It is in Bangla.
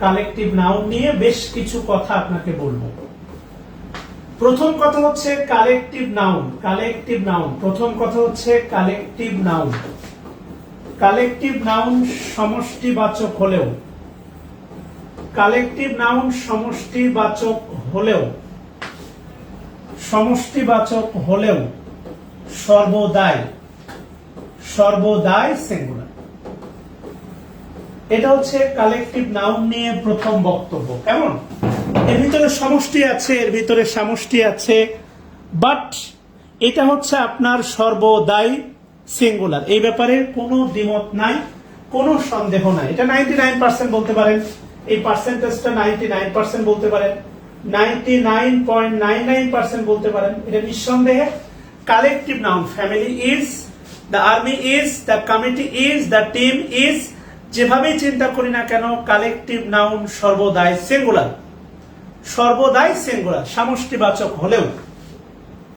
কালেকটিভ নাউন নিয়ে বেশ কিছু কথা আপনাকে বলব। প্রথম কথা হচ্ছে কালেকটিভ নাউন কালেকটিভ নাউন প্রথম কথা হচ্ছে কালেকটিভ নাউন কালেকটিভ নাউন সমষ্টিবাচক হলেও কালেকটিভ নাউন সমষ্টিবাচক হলেও সমষ্টিবাচক হলেও সর্বদাই সর্বদাই সিঙ্গুলার এটা হচ্ছে কালেকটিভ নাউন নিয়ে প্রথম বক্তব্য, কেমন? এর ভিতরে সমষ্টি আছে, এর ভিতরে সমষ্টি আছে বাট এটা হচ্ছে আপনার সর্বদাই সিঙ্গুলার এই ব্যাপারে কোনো দ্বিমত নাই, কোনো সন্দেহ নাই। এটা নাইনটি নাইন পার্সেন্ট বলতে পারেন, এই পার্সেন্টেজটা নাইনটি নাইন পার্সেন্ট বলতে পারেন ninety nine point nine nine percent বলতে পারেন, এটা নিঃসন্দেহে collective noun family is the army is the committee is the team is যেভাবেই চিন্তা করি না কেন কালেকটিভ নাউন সর্বদাই সিঙ্গুলার সর্বদাই সিঙ্গুলার সমষ্টিবাচক হলেও।